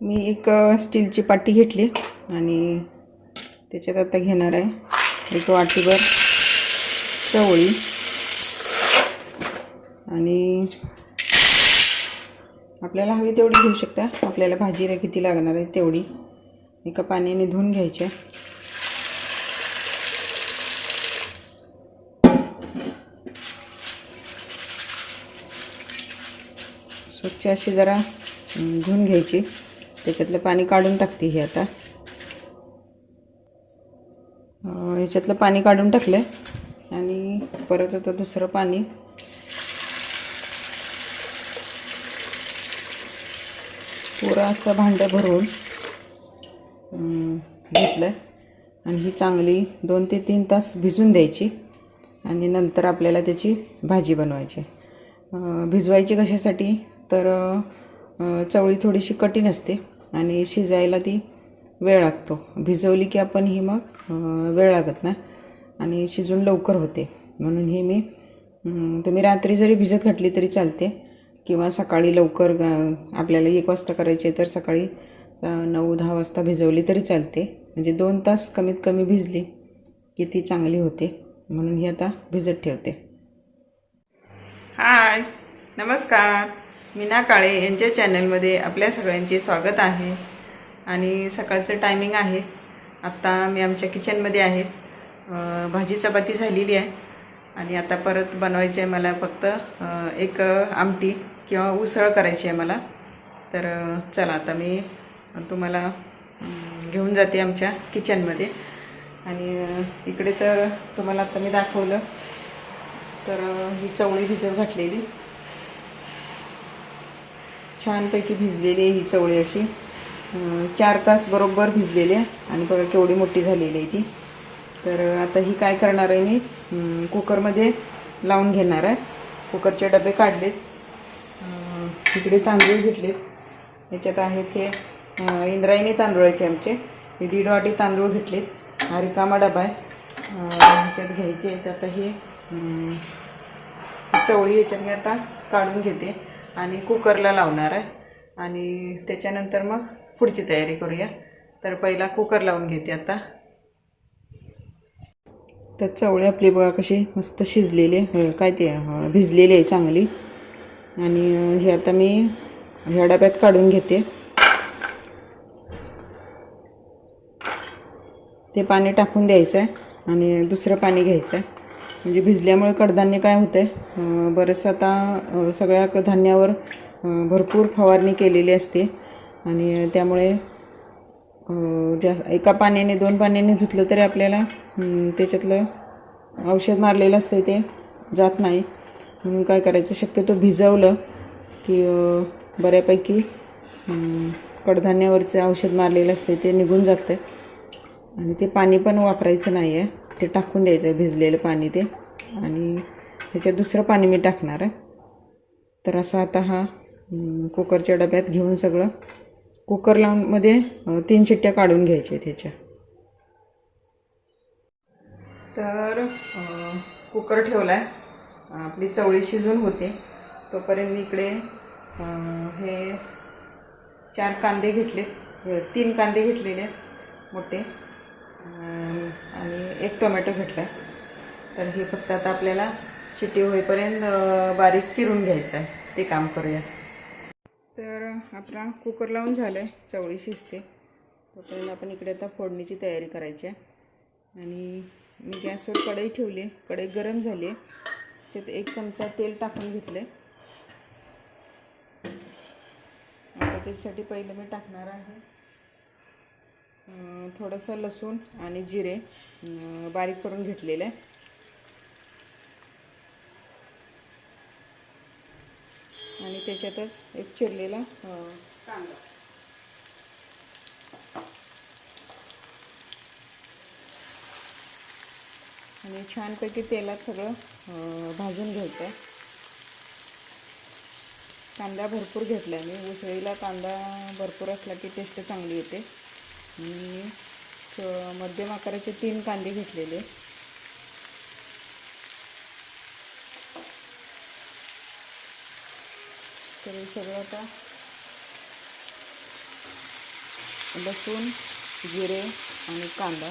मी एक स्टीलची पाटी घेतली आणि त्याच्यात आता घेणार आहे एक वाटीभर चवळी. आणि आपल्याला हवी तेवढी घेऊ शकता. आपल्याला भाजीला किती लागणार आहे तेवढी. एका पाण्याने धुवून घ्यायच्या स्वच्छ अशी जरा धुवून घ्यायची. त्याच्यातलं पाणी काढून टाकते ही आता. ह्याच्यातलं पाणी काढून टाकलं आणि परत आता दुसरं पाणी. पुरं असं भांडं भरून घेतलं घेतलं आणि ही चांगली दोन ते तीन तास भिजून द्यायची. आणि नंतर आपल्याला त्याची भाजी बनवायची. भिजवायची कशासाठी? तर चवळी थोडीशी कठीण असते आणि शिजायला ती वेळ लागतो. भिजवली की आपण ही मग वेळ लागत ना आणि शिजून लवकर होते. म्हणून ही मी तुम्ही रात्री जरी भिजत घातली तरी चालते किंवा सकाळी लवकर आपल्याला एक वाजता करायचे तर सकाळी नऊ दहा वाजता भिजवली तरी चालते. म्हणजे दोन तास कमीत कमी भिजली की ती चांगली होते. म्हणून ही आता भिजत ठेवते. हाय. नमस्कार. मीना काळे यांच्या चॅनलमध्ये आपल्या सगळ्यांचे स्वागत आहे. आणि सकाळचं टायमिंग आहे. आत्ता मी आमच्या किचनमध्ये आहे. भाजी चपाती झालेली आहे. आणि आता परत बनवायची आहे मला फक्त एक आमटी किंवा उसळ करायची आहे मला. तर चला आता मी तुम्हाला घेऊन जाते आमच्या किचनमध्ये आणि इकडे तर तुम्हाला आता मी दाखवलं. तर ही चवळी भिजत घातलेली. छानपैकी भिजलेली आहे ही चवळी अशी. चार तास बरोबर भिजलेली आहे. आणि बघा केवढी मोठी झालेली आहे ती. तर आता ही काय करणार आहे मी? कुकरमध्ये लावून घेणार आहे. कुकरचे डबे काढलेत. तिकडे तांदूळ घेतलेत. याच्यात आहेत हे इंद्रायणी इंद्रायणी तांदूळाचे आमचे. हे दीड वाटी तांदूळ घेतलेत. हा रिकामा डबा आहे. ह्याच्यात घ्यायचे आहेत. आता हे चवळी याच्यात मी आता काढून घेते. आणि कुकरला लावणार आहे. आणि त्याच्यानंतर मग पुढची तयारी करूया. तर पहिला कुकर लावून घेते आता. तर चवळी आपली बघा कशी मस्त शिजलेली आहे. काय ते भिजलेली आहे चांगली. आणि हे आता मी ह्या डब्यात काढून घेते. ते पाणी टाकून द्यायचं आहे आणि दुसरं पाणी घ्यायचं आहे. म्हणजे भिजल्यामुळे कडधान्य काय होतं आहे बरंचसं आता सगळ्या कडधान्यावर भरपूर फवारणी केलेली असते. आणि त्यामुळे जास्त एका पाण्याने दोन पाण्याने धुतलं तरी आपल्याला त्याच्यातलं औषध मारलेलं असतं ते जात नाही. म्हणून काय करायचं? शक्यतो भिजवलं की बऱ्यापैकी कडधान्यावरचं औषध मारलेलं असते ते निघून जातं आणि ते पाणी पण वापरायचं नाही आहे ते टाकून द्यायचं आहे भिजलेलं पाणी ते. आणि त्याच्यात दुसरं पाणी मी टाकणार आहे. तर असा आता हा कुकरच्या डब्यात घेऊन सगळं कुकर लावून मध्ये तीन शिट्ट्या काढून घ्यायच्या त्याच्या तर कुकर ठेवला आहे आपली चवळी शिजून होते. तोपर्यंत इकडे हे चार कांदे घेतले तीन कांदे घेतलेले आहेत मोठे. आणि एक टोमॅटो घेतला आहे तर हे फक्त आता आपल्याला शिट्टी होईपर्यंत बारीक चिरून घ्यायचं आहे. ते काम करूया. तर आपला कुकर लावून झालं आहे चवळी शिजते. तोपर्यंत आपण इकडे आता फोडणीची तयारी करायची आहे. आणि मी गॅसवर कढई ठेवली आहे. कढई गरम झाली आहे. त्याच्यात एक चमचा तेल टाकून घेतलं आहे आता त्याच्यासाठी पहिलं मी टाकणार आहे. थोडंसं लसूण आणि जिरे बारीक करून घेतलेलं आहे. आणि त्याच्यातच एक चिरलेला कांदा. आणि छानपैकी तेलात सगळं भाजून घ्यायचं आहे. कांदा भरपूर घेतला आहे मी. उसळीला कांदा भरपूर असला की टेस्ट चांगली येते. आणि स- मध्यम आकाराचे तीन कांदे घेतलेले. तर हे सगळं आता लसूण जिरे आणि कांदा.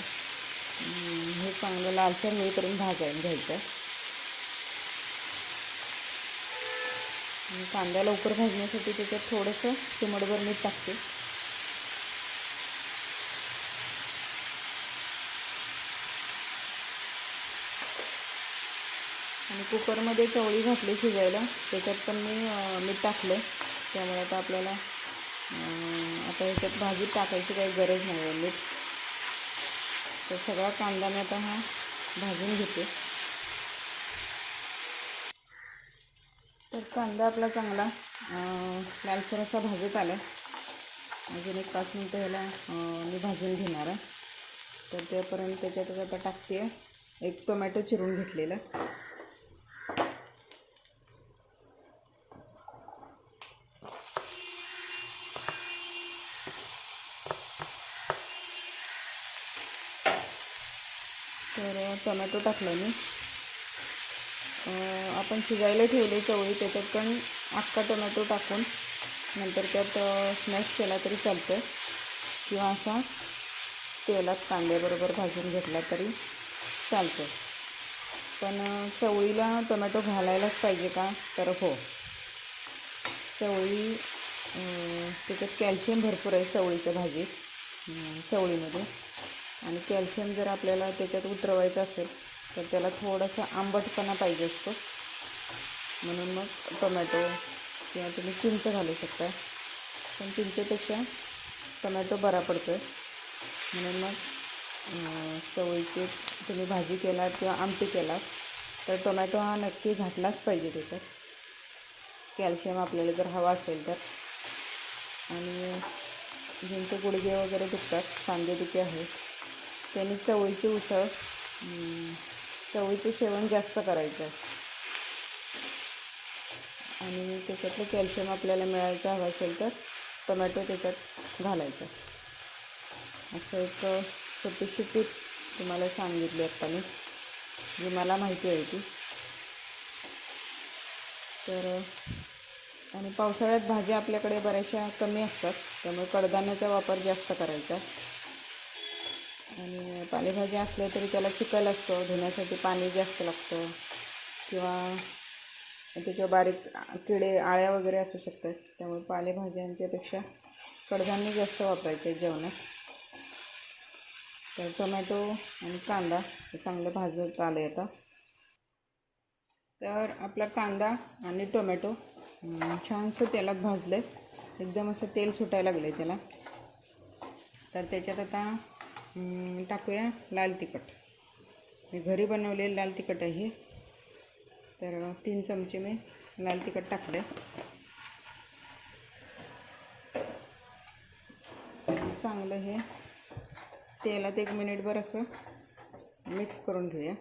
हे चांगलं लालसर होईपर्यंत भाजायला घ्यायचं. आहे कांदा लवकर भाजण्यासाठी त्याच्यात थोडंसं चिमटभर मीठ टाकते. आणि कुकरमध्ये चवळी घातली शिजायला. त्याच्यात पण मी मीठ टाकलं त्यामुळे आता आपल्याला आता ह्याच्यात भाजीत टाकायची काही गरज नाही आहे. मीठ. तर सगळा कांदा मी आता हा भाजून घेते. तर कांदा आपला चांगला लालसर असा भाजत आला अजून एक पाच मिनटं ह्याला मी भाजून घेणार आहे. तर त्यापर्यंत त्याच्यातच आता टाकते. एक टोमॅटो चिरून घेतलेला तर टोमॅटो टाकला मी. आपण शिजायला ठेवले चवळी त्याच्यात पण अख्खा टोमॅटो टाकून नंतर त्यात स्मॅश केला तरी चालतं किंवा असा तेलात कांद्याबरोबर भाजून घेतला तरी चालतं पण चवळीला टोमॅटो घालायलाच पाहिजे का? तर हो. चवळी त्याच्यात कॅल्शियम भरपूर आहे चवळीच्या भाजीत चवळीमध्ये. आणि कॅल्शियम जर आपल्याला त्याच्यात उतरवायचं असेल तर त्याला थोडासा आंबटपणा पाहिजे असतो. म्हणून मग टोमॅटो किंवा तुम्ही चिंच घालू शकता. पण चिंचेपेक्षा टोमॅटो बरा पडतो आहे म्हणून मग चवळीची तुम्ही भाजी केलात किंवा आमटी केलात तर टोमॅटो हा नक्की घातलाच पाहिजे त्याच्यात. कॅल्शियम आपल्याला जर हवा असेल तर. आणि ज्यांचे गुडघे वगैरे दुखतात सांधेदुखी आहे त्यांनी चवळीची उसळ चवळीचं सेवन जास्त करायचं. आणि त्याच्यातलं कॅल्शियम आपल्याला मिळायचं हवं असेल तर टोमॅटो त्याच्यात घालायचं. असं एक छोटीशी टीप तुम्हाला सांगितली आत्ता मी जी मला माहिती आहे ती. तर आणि पावसाळ्यात भाज्या आपल्याकडे बऱ्याचशा कमी असतात त्यामुळे कडधान्याचा वापर जास्त करायचा. आणि पालेभाज्या असल्या तरी त्याला चिखल असतो धुण्यासाठी पाणी जास्त लागतं. किंवा त्याच्यावर बारीक किडे आळ्या वगैरे असू शकतात. त्यामुळे पालेभाज्यांच्यापेक्षा कडधान्य जास्त वापरायचे जेवणात. तर टोमॅटो आणि कांदा हे चांगलं भाजत आलं आता. तर आपला कांदा आणि टोमॅटो छानसं तेलात भाजलं आहे एकदम असं तेल सुटायला लागलं आहे त्याला. तर त्याच्यात आता टाकूया लाल तिखट. मी घरी बनवलेलं लाल तिखट आहे हे. तर तीन चमचे मी लाल तिखट टाकले चांगलं हे तेलात एक मिनिटभर असं मिक्स करून घेऊया.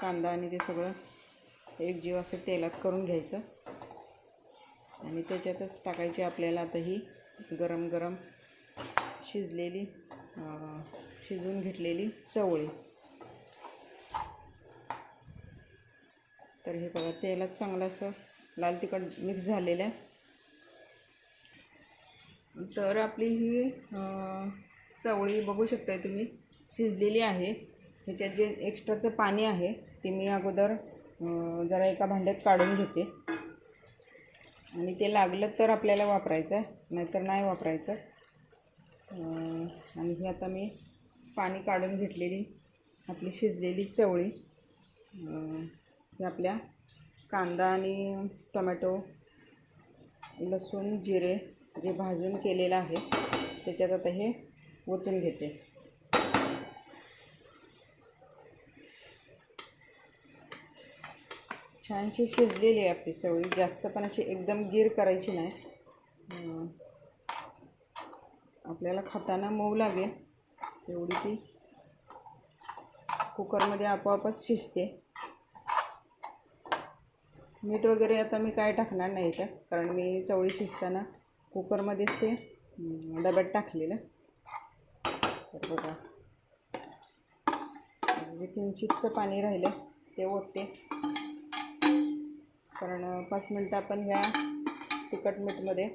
कांदा आणि ते सगळं एक जीव असं तेलात करून घ्यायचं. आणि त्याच्यातच टाकायची आपल्याला आता ही गरम गरम शिजलेली शिजवून घेतलेली चवळी. तर हे बघा तेलात चांगलं असं लाल तिखट मिक्स झालेलं आहे. तर आपली ही चवळी बघू शकताय तुम्ही शिजलेली आहे. ह्याच्यात जे एक्स्ट्राचं पाणी आहे ते मी अगोदर जरा एका भांड्यात काढून घेते. आणि ते लागलं तर आपल्याला वापरायचं आहे नाहीतर नाही वापरायचं. आणि ही आता मी पाणी काढून घेतलेली आपली शिजलेली चवळी. ही आपल्या कांदा आणि टोमॅटो लसूण जिरे जे भाजून केलेलं आहे त्याच्यात आता हे ओतून घेते. छानशी शिजलेली आहे आपली चवळी जास्त पण अशी एकदम गिर करायची नाही. आपल्याला खाताना मऊ लागेल एवढी ती कुकरमध्ये आपोआपच शिजते. मीठ वगैरे आता मी काय टाकणार नाही याच्यात कारण मी चवळी शिजताना कुकरमध्येच ते डब्यात टाकलेलं. तर बघा. म्हणजे किंचितचं पाणी राहिलं ते ओतते. कारण पाच मिनटं आपण ह्या तिखट मीठमध्ये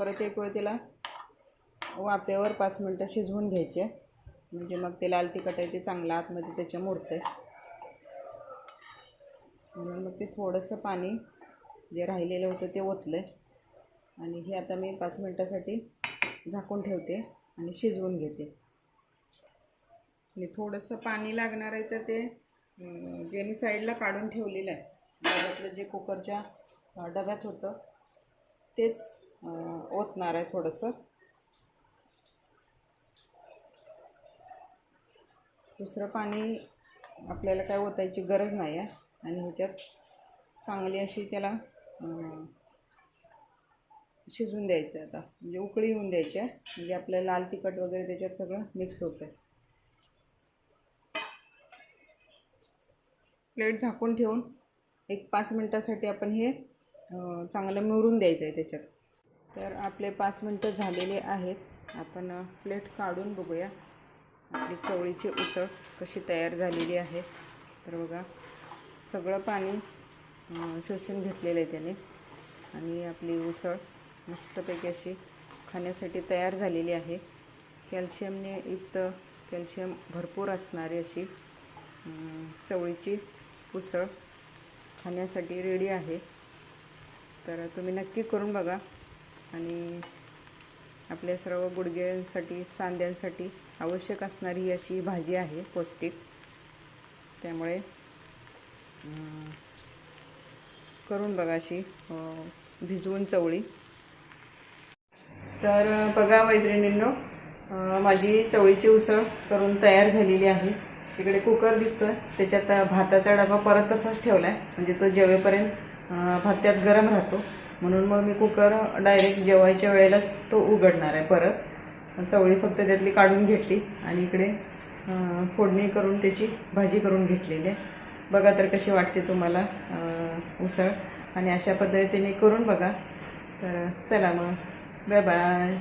परत एक वेळ तिला वाफेवर पाच मिनटं शिजवून घ्यायचे. म्हणजे मग ते लाल तिखट आहे ते चांगलं आतमध्ये त्याच्या मुरतं म्हणून मग ते थोडंसं पाणी जे राहिलेलं होतं ते ओतलं आहे आणि हे आता मी पाच मिनटासाठी झाकून ठेवते आणि शिजवून घेते. आणि थोडंसं पाणी लागणार आहे तर ते जे मी साईडला काढून ठेवलेलं आहे डब्यातलं जे कुकरच्या डब्यात होतं तेच ओतणार आहे थोडंसं. दुसरं पाणी आपल्याला काय ओतायची गरज नाही आहे. आणि ह्याच्यात चांगली अशी त्याला शिजून द्यायचं आहे आता. म्हणजे उकळी येऊन द्यायची आहे. म्हणजे आपलं लाल तिखट वगैरे त्याच्यात सगळं मिक्स होतं आहे प्लेट झाकून ठेवून एक पाच मिनटासाठी आपण हे चांगलं मिळून द्यायचं आहे त्याच्यात. तर आपले पाच मिनटं झालेले आहेत. आपण प्लेट काढून बघूया. आपली चवळीची उसळ कशी तयार झालेली आहे. तर बघा सगळं पाणी शोषून घेतलेलं आहे त्याने. आणि आपली उसळ मस्तपैकी अशी खाण्यासाठी तयार झालेली आहे. कॅल्शियमने युक्त कॅल्शियम भरपूर असणारी अशी चवळीची उसळ खाण्यासाठी रेडी आहे. तर तुम्ही नक्की करून बघा. आणि आपल्या सर्व गुडघ्यांसाठी सांध्यांसाठी आवश्यक असणारी ही अशी भाजी आहे पौष्टिक. त्यामुळे करून बघा अशी भिजवून चवळी. तर बघा मैत्रिणींनो माझी चवळीची उसळ करून तयार झालेली आहे. तिकडे कुकर दिसतोय त्याच्यात भाताचा डबा परत तसाच ठेवला आहे म्हणजे तो जेवेपर्यंत भात त्यात गरम राहतो. म्हणून मग मी कुकर डायरेक्ट जेवायच्या वेळेलाच तो उघडणार आहे परत. चवळी फक्त त्यातली काढून घेतली आणि इकडे फोडणी करून त्याची भाजी करून घेतलेली आहे. बघा तर कशी वाटते तुम्हाला उसळ. आणि अशा पद्धतीने करून बघा. तर चला मग. Bye bye